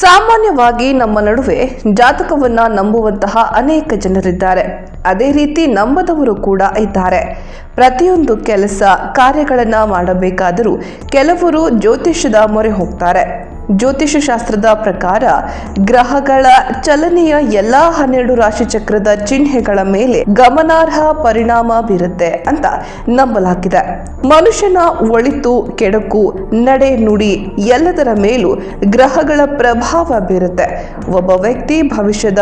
ಸಾಮಾನ್ಯವಾಗಿ ನಮ್ಮ ನಡುವೆ ಜಾತಕವನ್ನ ನಂಬುವಂತಹ ಅನೇಕ ಜನರಿದ್ದಾರೆ. ಅದೇ ರೀತಿ ನಂಬದವರು ಕೂಡ ಇದ್ದಾರೆ. ಪ್ರತಿಯೊಂದು ಕೆಲಸ ಕಾರ್ಯಗಳನ್ನ ಮಾಡಬೇಕಾದರೂ ಕೆಲವರು ಜ್ಯೋತಿಷ್ಯದ ಮೊರೆ ಹೋಗ್ತಾರೆ. ಜ್ಯೋತಿಷ್ಯ ಶಾಸ್ತ್ರದ ಪ್ರಕಾರ ಗ್ರಹಗಳ ಚಲನೆಯ ಎಲ್ಲಾ ಹನ್ನೆರಡು ರಾಶಿ ಚಕ್ರದ ಚಿಹ್ನೆಗಳ ಮೇಲೆ ಗಮನಾರ್ಹ ಪರಿಣಾಮ ಬೀರುತ್ತೆ ಅಂತ ನಂಬಲಾಗಿದೆ. ಮನುಷ್ಯನ ಒಳಿತು, ಕೆಡಕು, ನಡೆ, ನುಡಿ ಎಲ್ಲದರ ಮೇಲೂ ಗ್ರಹಗಳ ಪ್ರಭಾವ ಬೀರುತ್ತೆ. ಒಬ್ಬ ವ್ಯಕ್ತಿ ಭವಿಷ್ಯದ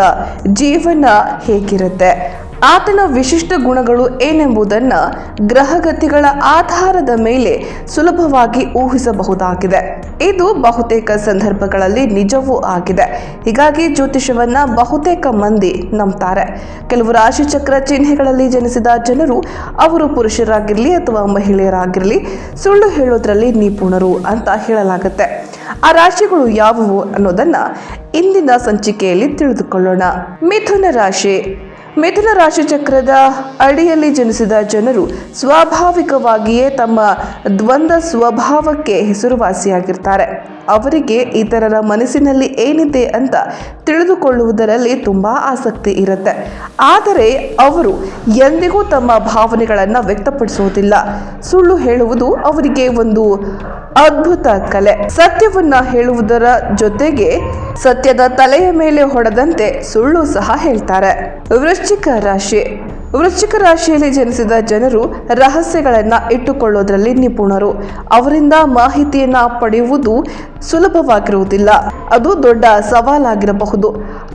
ಜೀವನ ಹೇಗಿರುತ್ತೆ? ಆತನ ವಿಶಿಷ್ಟ ಗುಣಗಳು ಏನೆಂಬುದನ್ನ ಗ್ರಹಗತಿಗಳ ಆಧಾರದ ಮೇಲೆ ಸುಲಭವಾಗಿ ಊಹಿಸಬಹುದಾಗಿದೆ. ಇದು ಬಹುತೇಕ ಸಂದರ್ಭಗಳಲ್ಲಿ ನಿಜವೂ ಆಗಿದೆ. ಹೀಗಾಗಿ ಜ್ಯೋತಿಷವನ್ನ ಬಹುತೇಕ ಮಂದಿ ನಂಬ್ತಾರೆ. ಕೆಲವು ರಾಶಿಚಕ್ರ ಚಿಹ್ನೆಗಳಲ್ಲಿ ಜನಿಸಿದ ಜನರು ಅವರು ಪುರುಷರಾಗಿರಲಿ ಅಥವಾ ಮಹಿಳೆಯರಾಗಿರಲಿ, ಸುಳ್ಳು ಹೇಳೋದ್ರಲ್ಲಿ ನಿಪುಣರು ಅಂತ ಹೇಳಲಾಗುತ್ತೆ. ಆ ರಾಶಿಗಳು ಯಾವುವು ಅನ್ನೋದನ್ನ ಇಂದಿನ ಸಂಚಿಕೆಯಲ್ಲಿ ತಿಳಿದುಕೊಳ್ಳೋಣ. ಮಿಥುನ ರಾಶಿ. ಮಿಥುನ ರಾಶಿ ಚಕ್ರದ ಅಡಿಯಲ್ಲಿ ಜನಿಸಿದ ಜನರು ಸ್ವಾಭಾವಿಕವಾಗಿಯೇ ತಮ್ಮ ದ್ವಂದ್ವ ಸ್ವಭಾವಕ್ಕೆ ಹೆಸರುವಾಸಿಯಾಗಿರ್ತಾರೆ. ಅವರಿಗೆ ಇತರರ ಮನಸ್ಸಿನಲ್ಲಿ ಏನಿದೆ ಅಂತ ತಿಳಿದುಕೊಳ್ಳುವುದರಲ್ಲಿ ತುಂಬ ಆಸಕ್ತಿ ಇರುತ್ತೆ. ಆದರೆ ಅವರು ಎಂದಿಗೂ ತಮ್ಮ ಭಾವನೆಗಳನ್ನು ವ್ಯಕ್ತಪಡಿಸುವುದಿಲ್ಲ. ಸುಳ್ಳು ಹೇಳುವುದು ಅವರಿಗೆ ಒಂದು ಅದ್ಭುತ ಕಲೆ. ಸತ್ಯವನ್ನ ಹೇಳುವುದರ ಜೊತೆಗೆ ಸತ್ಯದ ತಲೆಯ ಮೇಲೆ ಹೊಡೆದಂತೆ ಸುಳ್ಳು ಸಹ ಹೇಳ್ತಾರೆ. ವೃಶ್ಚಿಕ ರಾಶಿ. ವೃಶ್ಚಿಕ ರಾಶಿಯಲ್ಲಿ ಜನಿಸಿದ ಜನರು ರಹಸ್ಯಗಳನ್ನ ಇಟ್ಟುಕೊಳ್ಳೋದ್ರಲ್ಲಿ ನಿಪುಣರು. ಅವರಿಂದ ಮಾಹಿತಿಯನ್ನ ಪಡೆಯುವುದು ಸುಲಭವಾಗಿರುವುದಿಲ್ಲ. ಅದು ದೊಡ್ಡ ಸವಾಲಾಗಿರಬಹುದು.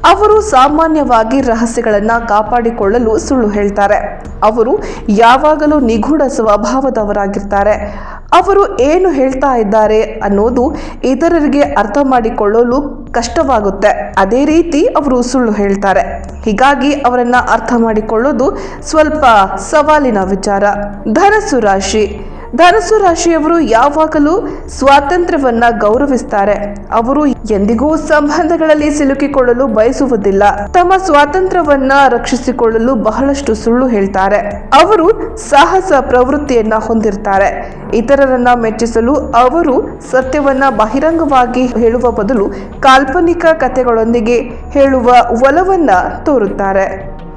ಅವರು ಸಾಮಾನ್ಯವಾಗಿ ರಹಸ್ಯಗಳನ್ನ ಕಾಪಾಡಿಕೊಳ್ಳಲು ಸುಳ್ಳು ಹೇಳ್ತಾರೆ. ಅವರು ಯಾವಾಗಲೂ ನಿಗೂಢ ಸ್ವಭಾವದವರಾಗಿರ್ತಾರೆ. ಅವರು ಏನು ಹೇಳ್ತಾ ಇದ್ದಾರೆ ಅನ್ನೋದು ಇತರರಿಗೆ ಅರ್ಥ ಮಾಡಿಕೊಳ್ಳಲು ಕಷ್ಟವಾಗುತ್ತೆ. ಅದೇ ರೀತಿ ಅವರು ಸುಳ್ಳು ಹೇಳ್ತಾರೆ. ಹೀಗಾಗಿ ಅವರನ್ನ ಅರ್ಥ ಮಾಡಿಕೊಳ್ಳೋದು ಸ್ವಲ್ಪ ಸವಾಲಿನ ವಿಚಾರ. ಧನಸು ರಾಶಿ. ಧನಸ್ಸು ರಾಶಿಯವರು ಯಾವಾಗಲೂ ಸ್ವಾತಂತ್ರ್ಯವನ್ನ ಗೌರವಿಸ್ತಾರೆ. ಅವರು ಎಂದಿಗೂ ಸಂಬಂಧಗಳಲ್ಲಿ ಸಿಲುಕಿಕೊಳ್ಳಲು ಬಯಸುವುದಿಲ್ಲ. ತಮ್ಮ ಸ್ವಾತಂತ್ರ್ಯವನ್ನ ರಕ್ಷಿಸಿಕೊಳ್ಳಲು ಬಹಳಷ್ಟು ಸುಳ್ಳು ಹೇಳ್ತಾರೆ. ಅವರು ಸಾಹಸ ಪ್ರವೃತ್ತಿಯನ್ನ ಹೊಂದಿರ್ತಾರೆ. ಇತರರನ್ನ ಮೆಚ್ಚಿಸಲು ಅವರು ಸತ್ಯವನ್ನ ಬಹಿರಂಗವಾಗಿ ಹೇಳುವ ಬದಲು ಕಾಲ್ಪನಿಕ ಕಥೆಗಳೊಂದಿಗೆ ಹೇಳುವ ಒಲವನ್ನ ತೋರುತ್ತಾರೆ.